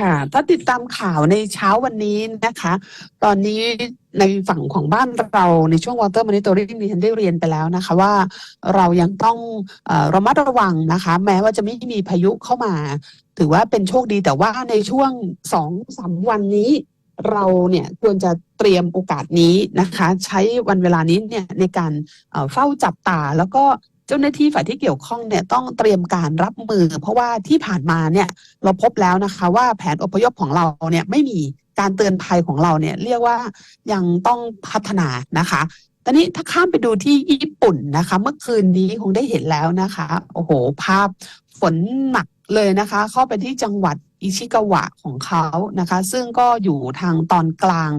ค่ะ ถ้าติดตามข่าวในเช้าวันนี้นะคะ ตอนนี้ในฝั่งของบ้านเราในช่วง Water Monitoring นี่ฉันได้เรียนไปแล้วนะคะว่าเรายังต้องอระมัดระวังนะคะ แม้ว่าจะไม่มีพายุเข้ามา ถือว่าเป็นโชคดีแต่ว่าในช่วงสองสามวันนี้เราเนี่ยควรจะเตรียมโอกาสนี้นะคะ ใช้วันเวลานี้เนี่ยในการเฝ้าจับตาแล้วก็ เจ้าหน้าที่ฝ่ายที่เกี่ยวข้องเนี่ยต้องเตรียมการรับมือ เพราะว่าที่ผ่านมาเนี่ยเราพบแล้วนะคะว่าแผนอพยพของเราเนี่ยไม่มีการเตือนภัยของเราเนี่ยเรียกว่ายังต้องพัฒนานะคะตอนนี้ถ้าข้ามไปดูที่ญี่ปุ่นนะคะ เมื่อคืนนี้คงได้เห็นแล้วนะคะ โอ้โห ภาพฝนหนักเลยนะคะ เข้าไปที่จังหวัดอิชิกาวะของเขานะคะ ซึ่งก็อยู่ทางตอนกลาง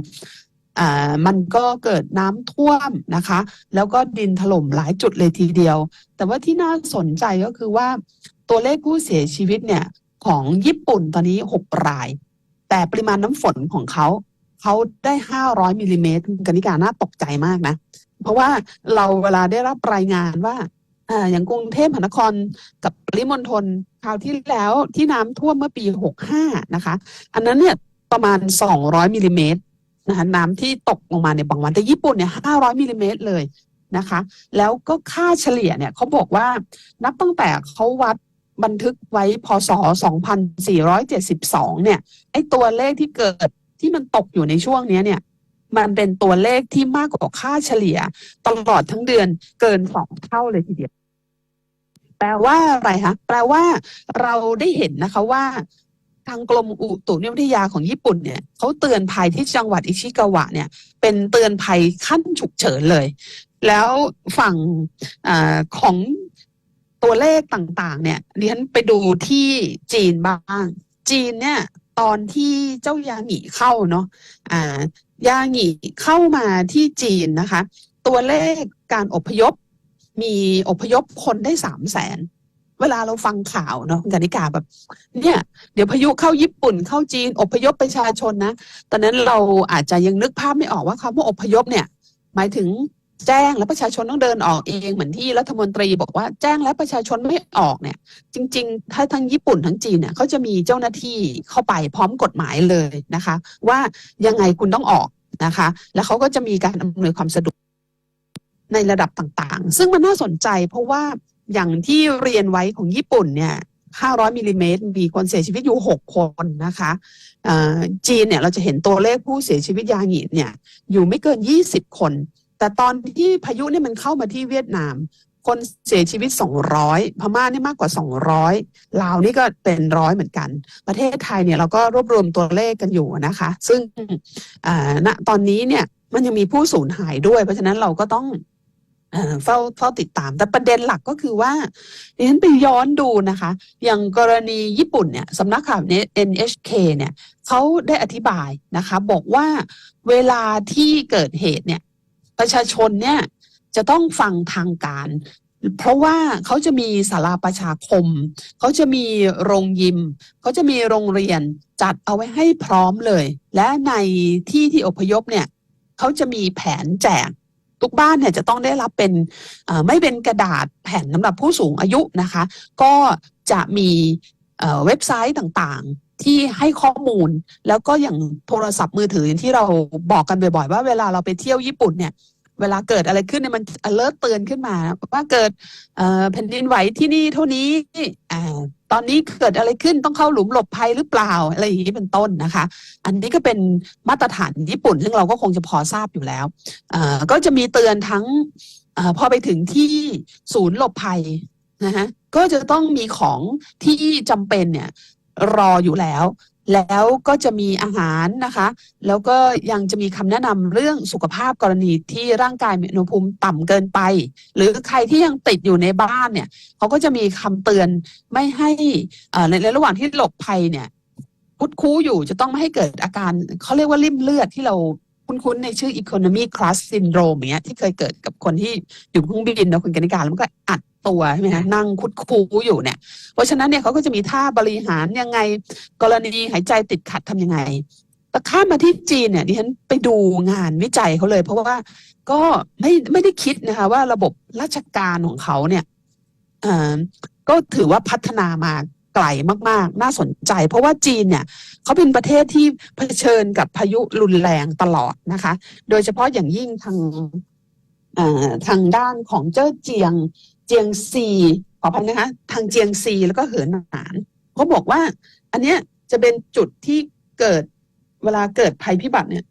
มันก็เกิดน้ำท่วมนะคะ แล้วก็ดินถล่มหลายจุดเลยทีเดียว แต่ว่าที่น่าสนใจก็คือว่า ตัวเลขผู้เสียชีวิตเนี่ยของญี่ปุ่นตอนนี้หกราย แต่ปริมาณน้ำฝนของเขา เขาได้ห้าร้อยมิลลิเมตรกนิการน่าตกใจมากนะ เพราะว่าเราเวลาได้รับรายงานว่าอ่าอย่างกรุงเทพมหานครกับปริมณฑลคราวที่แล้วที่น้ำท่วมเมื่อปีหกห้านะคะ อันนั้นเนี่ยประมาณสองร้อยมิลลิเมตร นะคะน้ำที่ตกลงมาในบางวันแต่ญี่ปุ่นเนี่ยห้าร้อยมิลลิเมตรเลยนะคะ แล้วก็ค่าเฉลี่ยเนี่ยเขาบอกว่านับตั้งแต่เขาวัดบันทึกไว้พศ 2472 เนี่ย ไอ้ตัวเลขที่เกิดที่มันตกอยู่ในช่วงนี้เนี่ย มันเป็นตัวเลขที่มากกว่าค่าเฉลี่ย ตลอดทั้งเดือนเกินสองเท่าเลยทีเดียว แปลว่าอะไรคะ แปลว่าเราได้เห็นนะคะว่า ทางกรมอุตุนิยมวิทยาของญี่ปุ่นเนี่ยเขาเตือนภัยที่จังหวัดอิชิกาวะเนี่ย เป็นเตือนภัยขั้นฉุกเฉินเลย แล้วฝั่งอของตัวเลขต่างๆ เนี่ยดิฉันไปดูที่จีนบ้าง จีนเนี่ย ตอนที่เจ้ายาหงีเข้าเนาะอ่ายาหงีเข้ามาที่จีนนะคะ ตัวเลขการอพยพมีอพยพคนได้สามแสน เวลาเราฟังข่าวเนาะคุณกนิกาแบบ เนี่ย เดี๋ยวพายุเข้าญี่ปุ่นเข้าจีน อพยพประชาชนนะตอนนั้นเราอาจจะยังนึกภาพไม่ออกว่าคำว่าอพยพเนี่ย หมายถึงแจ้งแล้วประชาชนต้องเดินออกเองเหมือนที่รัฐมนตรีบอกว่าแจ้งแล้วประชาชนไม่ออกเนี่ย จริง ๆ ถ้าทั้งญี่ปุ่นทั้งจีนเนี่ยเขาจะมีเจ้าหน้าที่เข้าไปพร้อมกฎหมายเลยนะคะ ว่ายังไงคุณต้องออกนะคะ แล้วเขาก็จะมีการอำนวยความสะดวกในระดับต่างๆ ซึ่งมันน่าสนใจเพราะว่า อย่างที่เรียนไว้ของญี่ปุ่นเนี่ย500มิลลิเมตรมีคนเสียชีวิตอยู่ 6 คนนะคะอ่าจีนเนี่ยเราจะเห็นตัวเลขผู้เสียชีวิตยาหงีเนี่ยอยู่ไม่เกิน 20 คน แต่ตอนที่พายุเนี่ยมันเข้ามาที่เวียดนาม คนเสียชีวิต 200 พม่านี่มากกว่า 200ลาวนี่ก็เป็นร้อยเหมือนกัน ประเทศไทยเนี่ยเราก็รวบรวมตัวเลขกันอยู่นะคะ ซึ่งอ่าณตอนนี้เนี่ยมันยังมีผู้สูญหายด้วย เพราะฉะนั้นเราก็ต้อง เฝ้าเฝ้าติดตาม แต่ประเด็นหลักก็คือว่าดิฉันไปย้อนดูนะคะ อย่างกรณีญี่ปุ่นเนี่ยสำนักข่าว NHK เนี่ยเขาได้อธิบายนะคะ บอกว่าเวลาที่เกิดเหตุเนี่ยประชาชนเนี่ยจะต้องฟังทางการ เพราะว่าเขาจะมีศาลาประชาคม เขาจะมีโรงยิม เขาจะมีโรงเรียนจัดเอาไว้ให้พร้อมเลย และในที่ที่อพยพเนี่ยเขาจะมีแผนแจก ทุกบ้านเนี่ยจะต้องได้รับเป็นไม่เป็นกระดาษแผ่นสำหรับผู้สูงอายุนะคะ ก็จะมีเว็บไซต์ต่างๆ ที่ให้ข้อมูล แล้วก็อย่างโทรศัพท์มือถืออย่างที่เราบอกกันบ่อยๆ ว่าเวลาเราไปเที่ยวญี่ปุ่นเนี่ยเวลาเกิดอะไรขึ้นเนี่ยมัน alert เตือนขึ้นมา ว่าเกิดแผ่นดินไหวที่นี่เท่านี้อ่า ตอนนี้เกิดอะไรขึ้นต้องเข้าหลุมหลบภัยหรือเปล่าอะไรอย่างนี้เป็นต้นนะคะ อันนี้ก็เป็นมาตรฐานญี่ปุ่น ซึ่งเราก็คงจะพอทราบอยู่แล้วก็จะมีเตือนทั้งอพอไปถึงที่ศูนย์หลบภัยนะฮะก็จะต้องมีของที่จำเป็นเนี่ยรออยู่แล้ว แล้วก็จะมีอาหารนะคะ แล้วก็ยังจะมีคำแนะนำเรื่องสุขภาพกรณีที่ร่างกายมีอุณหภูมิต่ำเกินไป หรือใครที่ยังติดอยู่ในบ้านเนี่ยเขาก็จะมีคำเตือนไม่ให้อ่อในระหว่างที่หลบภัยเนี่ยคุดคู้อยู่จะต้องไม่ให้เกิดอาการเขาเรียกว่าริ่มเลือดที่เรา คุ้นๆในชื่อ economy class syndrome อย่างเงี้ยที่เคยเกิดกับคนที่อยู่เครื่องบินนะคุณกนิการแล้วมันก็อัดตัวใช่ไหมคะนั่งคุดคู้อยู่เนี่ย เพราะฉะนั้นเนี่ยเขาก็จะมีท่าบริหารยังไง กรณีหายใจติดขัดทำยังไงแต่ข้ามมาที่จีนเนี่ยดิฉันไปดูงานวิจัยเขาเลย เพราะว่าก็ไม่ไม่ได้คิดนะคะ ว่าระบบราชการของเขาเนี่ยเอ่อก็ถือว่าพัฒนามา ไกลมากๆ น่าสนใจ เพราะว่าจีนเนี่ยเขาเป็นประเทศที่เผชิญกับพายุรุนแรงตลอดนะคะ โดยเฉพาะอย่างยิ่งทางทางด้านของเจ้าเจียงเจียงซีขออภัยนะคะ ทางเจียงซีแล้วก็เหินหนานเขาบอกว่า อันเนี้ยจะเป็นจุดที่เกิดเวลาเกิดภัยพิบัติเนี่ย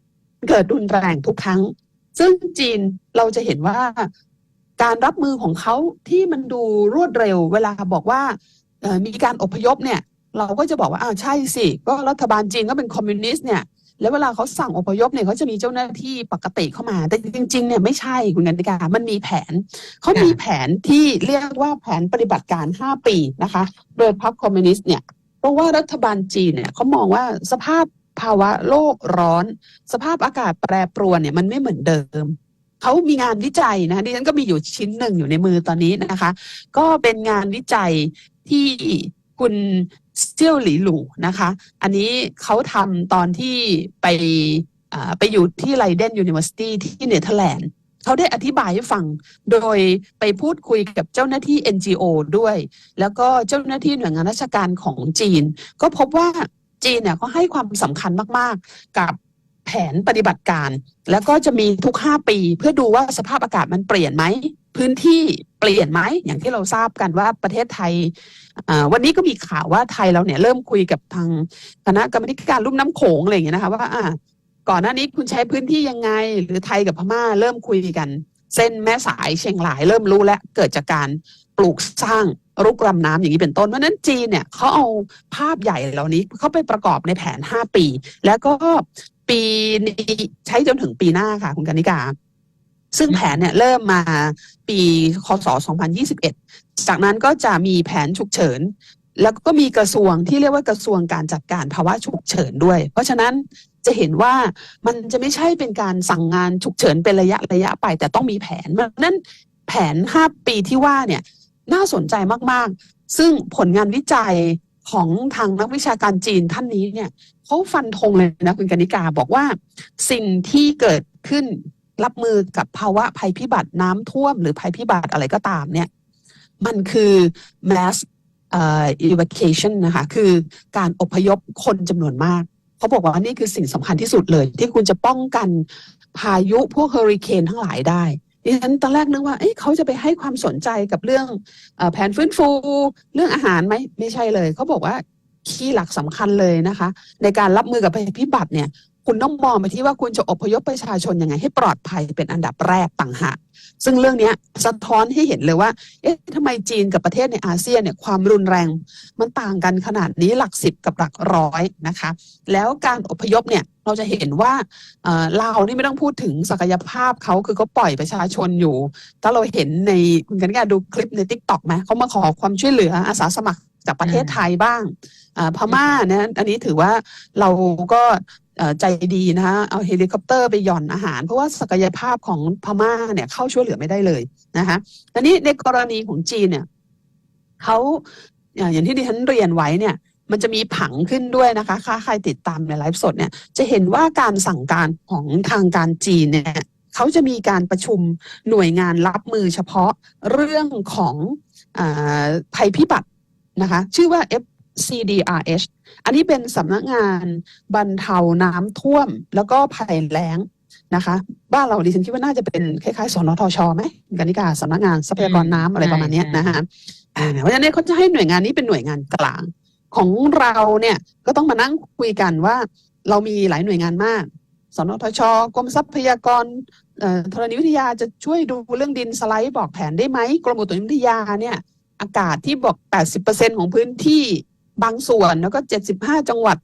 เกิดรุนแรงทุกครั้ง ซึ่งจีนเราจะเห็นว่าการรับมือของเขาที่มันดูรวดเร็ว เวลาบอกว่า มีการอพยพเนี่ยเราก็จะบอกว่าอ้าวใช่สิ ก็รัฐบาลจีนก็เป็นคอมมิวนิสต์เนี่ยแล้วเวลาเขาสั่งอพยพเนี่ยเขาจะมีเจ้าหน้าที่ปกติเข้ามา แต่จริงๆเนี่ยไม่ใช่คุณกันติกา มันมีแผน เขามีแผนที่เรียกว่าแผนปฏิบัติการ 5 ปีนะคะ โดยพรรคคอมมิวนิสต์เนี่ยเพราะว่ารัฐบาลจีนเนี่ยเขามองว่าสภาพภาวะโลกร้อน สภาพอากาศแปรปรวนเนี่ยมันไม่เหมือนเดิมเขามีงานวิจัยนะคะดิฉันก็มีอยู่ชิ้นหนึ่งอยู่ในมือตอนนี้นะคะ ก็เป็นงานวิจัย ที่คุณเซี่ยวหลีหลูนะคะ อันนี้เขาทำตอนที่ไปไปอยู่ที่ไลเดนยูนิเวอร์ซิตี้ที่เนเธอร์แลนด์เขาได้อธิบายให้ฟัง โดยไปพูดคุยกับเจ้าหน้าที่ NGO ด้วย แล้วก็เจ้าหน้าที่หน่วยงานราชการของจีน ก็พบว่าจีนเนี่ยเขาให้ความสำคัญมาก ๆ กับ แผนปฏิบัติการ แล้วก็จะมีทุก 5 ปี เพื่อดูว่าสภาพอากาศมันเปลี่ยนไหม พื้นที่เปลี่ยนไหม อย่างที่เราทราบกันว่าประเทศไทย วันนี้ก็มีข่าวว่าไทยเราเนี่ยเริ่มคุยกับทางคณะกรรมการลุ่มน้ำโขงอะไรอย่างเงี้ยนะคะว่าอ่าก่อนหน้านี้คุณใช้พื้นที่ยังไง หรือไทยกับพม่าเริ่มคุยกัน เส้นแม่สายเชียงรายเริ่มรู้แล้วเกิดจากการปลูกสร้างรุกรำน้ำอย่างนี้เป็นต้นเพราะฉะนั้นจีนเนี่ยเขาเอาภาพใหญ่เหล่านี้เข้าไปประกอบในแผน 5 ปี แล้วก็ ปีนี้ใช้จนถึงปีหน้าค่ะ คุณกนิกา ซึ่งแผนเนี่ยเริ่มมาปีคศ 2021 จากนั้นก็จะมีแผนฉุกเฉิน แล้วก็มีกระทรวงที่เรียกว่ากระทรวงการจัดการภาวะฉุกเฉินด้วย เพราะฉะนั้นจะเห็นว่ามันจะไม่ใช่เป็นการสั่งงานฉุกเฉินเป็นระยะระยะไป แต่ต้องมีแผนนั้นแผน 5 ปีที่ว่าเนี่ยน่าสนใจมาก ๆ ซึ่งผลงานวิจัย ของทางนักวิชาการจีนท่านนี้เนี่ยเขาฟันธงเลยนะคุณกนิกาบอกว่า สิ่งที่เกิดขึ้นรับมือกับภาวะภัยพิบัติน้ำท่วม หรือภัยพิบัติอะไรก็ตามเนี่ย มันคือ mass evacuation นะคะ คือการอพยพคนจำนวนมากเขาบอกว่านี่คือสิ่งสำคัญที่สุดเลย ที่คุณจะป้องกันพายุพวกเฮอริเคนทั้งหลายได้ ดิฉันตอนแรกนึกว่าเอ๊ะเขาจะไปให้ความสนใจกับเรื่องอแผนฟื้นฟู เรื่องอาหารไหมไม่ใช่เลย เขาบอกว่าคีย์หลักสำคัญเลยนะคะ ในการรับมือกับภัยพิบัติเนี่ย คุณต้องมองไปที่ว่าคุณจะอพยพประชาชนยังไง ให้ปลอดภัยเป็นอันดับแรกต่างหากซึ่งเรื่องนี้สะท้อนให้เห็นเลยว่า เอ๊ะทำไมจีนกับประเทศในอาเซียนเนี่ยความรุนแรง มันต่างกันขนาดนี้หลักสิบกับหลักร้อยนะคะ แล้วการอพยพเนี่ยเราจะเห็นว่าเอ่อลาวนี่ไม่ต้องพูดถึงศักยภาพเขาคือเขาปล่อยประชาชนอยู่ ถ้าเราเห็นในคุณกันกาดูคลิปในทิกตอกไหมเขามาขอความช่วยเหลืออาสาสมัครจากประเทศไทยบ้างพม่าเนี่ยอันนี้ถือว่าเราก็เใจดีนะคะเอาเฮลิคอปเตอร์ไปหย่อนอาหาร เพราะว่าศักยภาพของพม่าเนี่ยเข้าช่วยเหลือไม่ได้เลยนะคะตอนนี้ในกรณีของจีนเนี่ยเขาอย่างที่ดิฉันเรียนไว้เนี่ย มันจะมีผังขึ้นด้วยนะคะถ้าใครติดตามในไลฟ์สดเนี่ย จะเห็นว่าการสั่งการของทางการจีนเนี่ยเขาจะมีการประชุมหน่วยงานรับมือเฉพาะเรื่องของอภัยพิบัตินะคะ ชื่อว่า FCDRH อันนี้เป็นสำนักงานบรรเทาน้ำท่วม แล้วก็ภัยแล้งนะคะ บ้านเราดิฉันคิดว่าน่าจะเป็นคล้ายๆสนทชไหมกนิกาสำนักงานทรัพยากรน้ำอะไรประมาณนี้นะคะเพราะฉะนั้นเขาจะให้หน่วยงานนี้เป็นหน่วยงานกลาง ของเราเนี่ยก็ต้องมานั่งคุยกันว่า เรามีหลายหน่วยงานมากสนทชกรมทรัพยากรธรณีวิทยาจะช่วยดูเรื่องดินสไลด์บอกแผนได้ไหมกรมอุตุนิยมวิทยาเนี่ยอากาศที่บอก 80%ของพื้นที่ บางส่วนแล้วก็75จังหวัด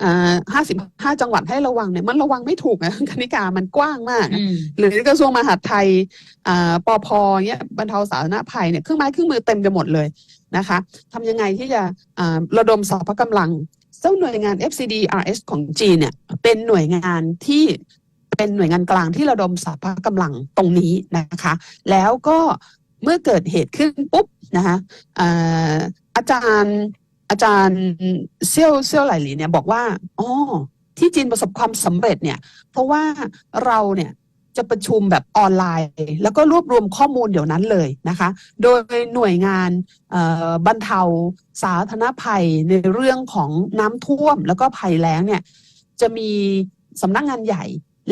เอ่อ55จังหวัดให้ระวังเนี่ยมันระวังไม่ถูกนะคณิกามันกว้างมากอืมหรือกระทรวงมหาดไทยอ่าปพเนี้ยบรรเทาสาธารณภัยเนี่ยเครื่องไม้เครื่องมือเต็มไปหมดเลยนะคะทำยังไงที่จะอ่าระดมสรรพกำลังเจ้าหน่วยงาน FCDRS ของจีนเนี่ยเป็นหน่วยงานที่เป็นหน่วยงานกลางที่ระดมสรรพกำลังตรงนี้นะคะ แล้วก็เมื่อเกิดเหตุขึ้นปุ๊บนะคะอ่าอาจารย์ อาจารย์เซี่ยวเซี่ยวไหลหลีเนี่ยบอกว่าอ๋อที่จีนประสบความสำเร็จเนี่ย เพราะว่าเราเนี่ยจะประชุมแบบออนไลน์ แล้วก็รวบรวมข้อมูลเดี๋ยวนั้นเลยนะคะ โดยหน่วยงานเอ่อบรรเทาสาธารณภัยในเรื่องของน้ำท่วม แล้วก็ภัยแล้งเนี่ย จะมีสำนักงานใหญ่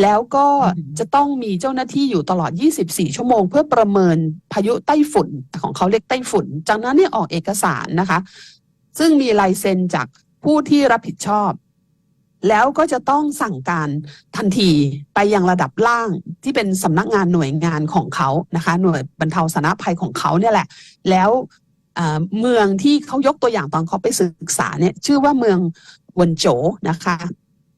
แล้วก็อืมจะต้องมีเจ้าหน้าที่อยู่ตลอด 24 ชั่วโมง เพื่อประเมินพายุไต้ฝุ่นของเขาเรียกไต้ฝุ่น จากนั้นเนี่ยออกเอกสารนะคะ ซึ่งมีลายเซ็นจากผู้ที่รับผิดชอบ แล้วก็จะต้องสั่งการทันทีไปยังระดับล่างที่เป็นสำนักงานหน่วยงานของเขานะคะ หน่วยบรรเทาสาธารณภัยของเขาเนี่ยแหละ แล้วเมืองที่เขายกตัวอย่างตอนเขาไปศึกษาเนี่ยชื่อว่าเมืองวนโจนะคะ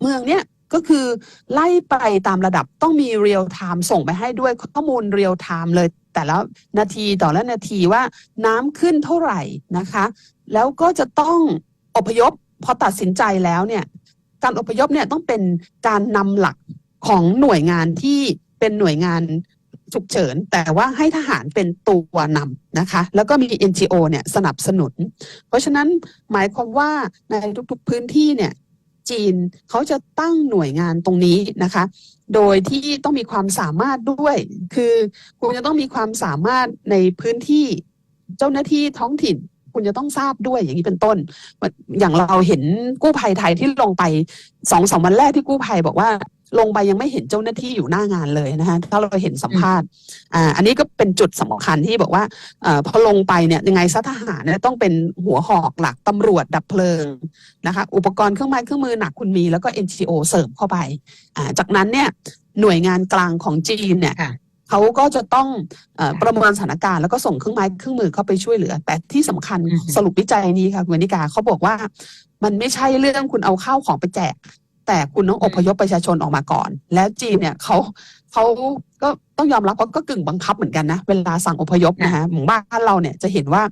เมืองเนี้ยก็คือไล่ไปตามระดับต้องมีเรียลไทม์ส่งไปให้ด้วยข้อมูลเรียลไทม์เลยแต่ละนาทีต่อละนาทีว่าน้ำขึ้นเท่าไหร่นะคะ แล้วก็จะต้องอพยพพอตัดสินใจแล้วเนี่ย การอพยพเนี่ยต้องเป็นการนำหลักของหน่วยงานที่เป็นหน่วยงานฉุกเฉิน แต่ว่าให้ทหารเป็นตัวนำนะคะ แล้วก็มี NGO เนี่ยสนับสนุน เพราะฉะนั้นหมายความว่าในทุกๆพื้นที่เนี่ยจีนเขาจะตั้งหน่วยงานตรงนี้นะคะ โดยที่ต้องมีความสามารถด้วย คือคุณจะต้องมีความสามารถในพื้นที่เจ้าหน้าที่ท้องถิ่น คุณจะต้องทราบด้วยอย่างนี้เป็นต้น อย่างเราเห็นกู้ภัยไทยที่ลงไปสองสามวันแรกที่กู้ภัยบอกว่าลงไปยังไม่เห็นเจ้าหน้าที่อยู่หน้างานเลยนะคะถ้าเราเห็นสัมภาษณ์อ่าอันนี้ก็เป็นจุดสำคัญที่บอกว่าอ่อพอลงไปเนี่ยยังไงซะทหารเนี่ยต้องเป็นหัวหอกหลักตำรวจดับเพลิงนะคะ อุปกรณ์เครื่องไม้เครื่องมือหนักคุณมีแล้วก็ NGO เสริมเข้าไปอ่าจากนั้นเนี่ยหน่วยงานกลางของจีนเนี่ย เขาก็จะต้องเออประเมินสถานการณ์แล้วก็ส่งเครื่องไม้เครื่องมือเข้าไปช่วยเหลือ แต่ที่สำคัญอือฮึสรุปวิจัยนี้ค่ะคุณวนิกาเขาบอกว่า มันไม่ใช่เรื่องคุณเอาข้าวของไปแจก แต่คุณต้องอพยพประชาชนออกมาก่อน แล้วจีนเนี่ยเขาเขาก็ต้องยอมรับว่าก็กึ่งบังคับเหมือนกันนะเวลาสั่งอพยพนะฮะหมู่บ้านเราเนี่ยจะเห็นว่า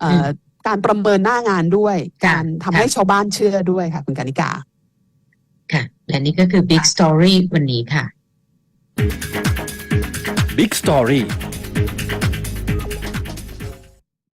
เอ่ออการประเมินหน้างานด้วยค่ะการทำให้ชาวบ้านเชื่อด้วยค่ะ คุณกานิกา ค่ะ และนี่ก็คือ Big Story วันนี้ค่ะ Big Story